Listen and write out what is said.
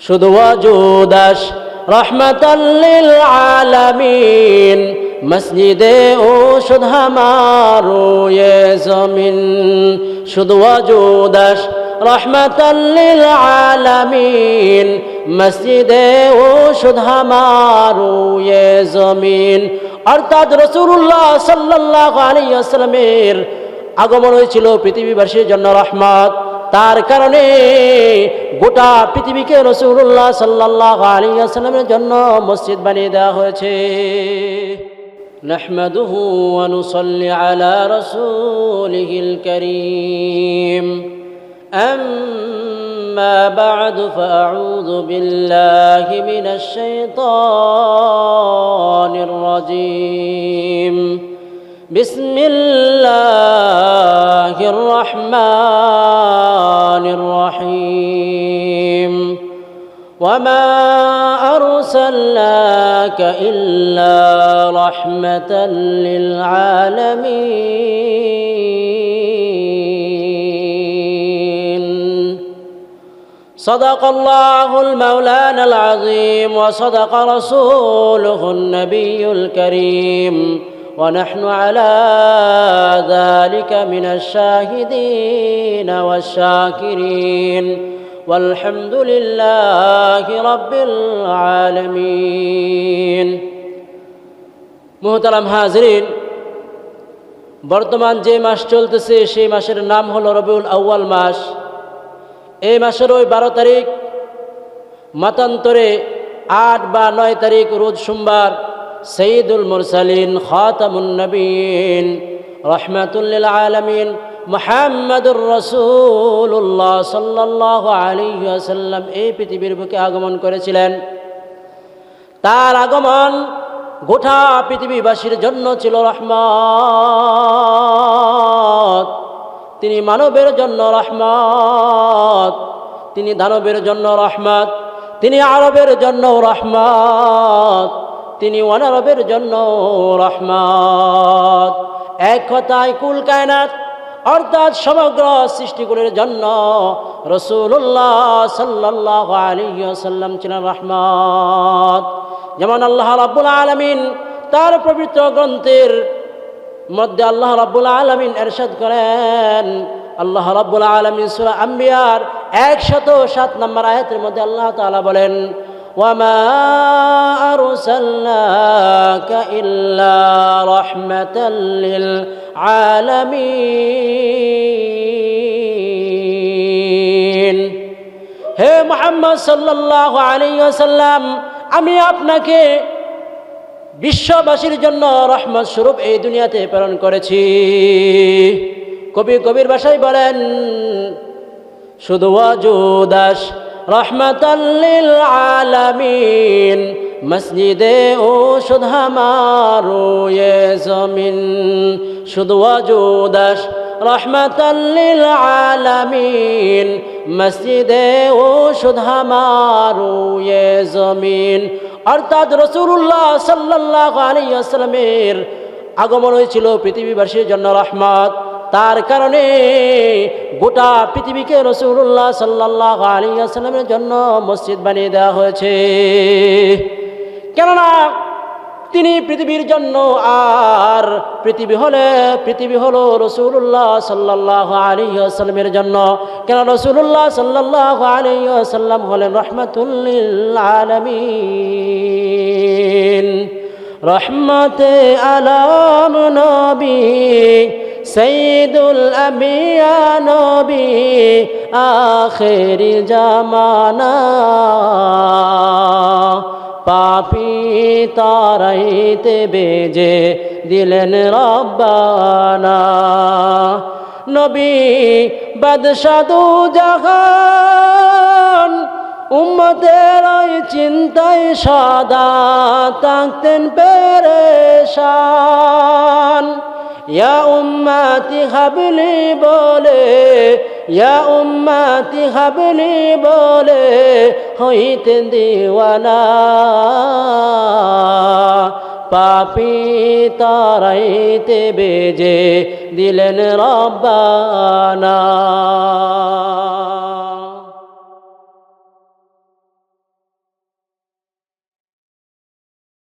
শুধু অজুদাস রহমতাল্লিল আলামিন, মসজিদে ও ये জমিন। শুধু অজুদাস রহমতাল্লিল আলামিন, মসজিদে ও শুধু হামারো জমিন। অর্থাৎ রসুল্লাহ সাল্লাহ আলী আসলামের আগমন হয়েছিল পৃথিবীবাসীর জন্য রহমত। তার কারণে গোটা পৃথিবীকে রসুল্লাহ সাল্লাহ আলী আসলামের জন্য মসজিদ বানিয়ে দেওয়া হয়েছে نحمده ونصلي على رسوله الكريم أما بعد فأعوذ بالله من الشيطان الرجيم بسم الله الرحمن وما أرسلناك إلا رحمة للعالمين. صدق الله المولانا العظيم وصدق رسوله النبي الكريم. ونحن على ذلك من الشاهدين والشاكرين. والحمد لله رب العالمين মোহতারাম হাজরিন বর্তমান যে মাস চলতেছে সেই মাসের নাম হলো রবিউল আউয়াল মাস এই মাসের ওই বারো তারিখ মতান্তরে আট বা নয় তারিখ রোজ সোমবার সঈদুল মুরসালিন খাতামুন্নবীন রহমাতুল্লিল আলমিন মোহাম্মদুর রসুল্লাহ সাল্লাহ আলী আসাল্লাম এই পৃথিবীর বুকে আগমন করেছিলেন। তার আগমন গোটা পৃথিবীবাসীর জন্য ছিল রহমত। তিনি মানবের জন্য রহমত, তিনি দানবের জন্য রহমত, তিনি আরবের জন্য রহমত, তিনি অনারবের জন্য রহমত। এক কথায় কুল কায়নাত অর্থাৎ সমগ্র সৃষ্টিগুলির জন্য রসুল্লাহ সাল্লাহ আলী সাল্লাম ছিলেন রহমত। যেমন আল্লাহ রাব্বুল আলমিন তার পবিত্র গ্রন্থের মধ্যে আল্লাহ রাব্বুল আলমিন এরশাদ করেন। আল্লাহ রাব্বুল আলমিন সুরা আম্বিয়ার একশত সাত নম্বর আয়াতের মধ্যে আল্লাহ তাআলা বলেন وما أرسلناك إلا رحمة للعالمين হে মোহাম্মদ সাল্লাহ আলী সাল্লাম আমি আপনাকে বিশ্ববাসীর জন্য রহমত স্বরূপ এই দুনিয়াতে প্রেরণ করেছি কবি কবির ভাষায় বলেন শুধু অজুদাস রহমতাল্লিল আলামিন, মসজিদে ও শুধু হামারো ये জমিন, শুধু অজুদাস রহমতাল্লিল আলামিন, মসজিদে ও শুধু হামারো জমিন। অর্থাৎ রসুল্লাহ সাল্লাহ আলী আসলামের আগমন হয়েছিল পৃথিবীবাসীর জন্য রহমত। তার কারণে গোটা পৃথিবীকে রসুল্লাহ সাল্লাহ আলী আসলামের জন্য মসজিদ বানিয়ে দেওয়া হয়েছে। কেননা তিনি পৃথিবীর জন্য আর পৃথিবী হলে পৃথিবী হলো রসুল্লাহ সাল্লাহ আলী আসাল্লামের জন্য। কেন রসুল্লাহ সাল্লাহ আলী আসাল্লাম হলেন রহমতুল্লিল আলমিন। রহমতে আলম নবী সঈদুল আমিয়া নবী আখেরি জামানা। পাপি তারাইতে বেজে দিলেন রব্বানা। নবী বাদশাদু জাহান, উম্মতের চিন্তায় সদা থাকতেন পেরেশান। ইয়া উম্মাতি হাবলি বলে, ইয়া উম্মাতি হাবলি বলে হইতে দিওয়ানা। পাপি তারাইতে বেজে দিলেন রব্বানা।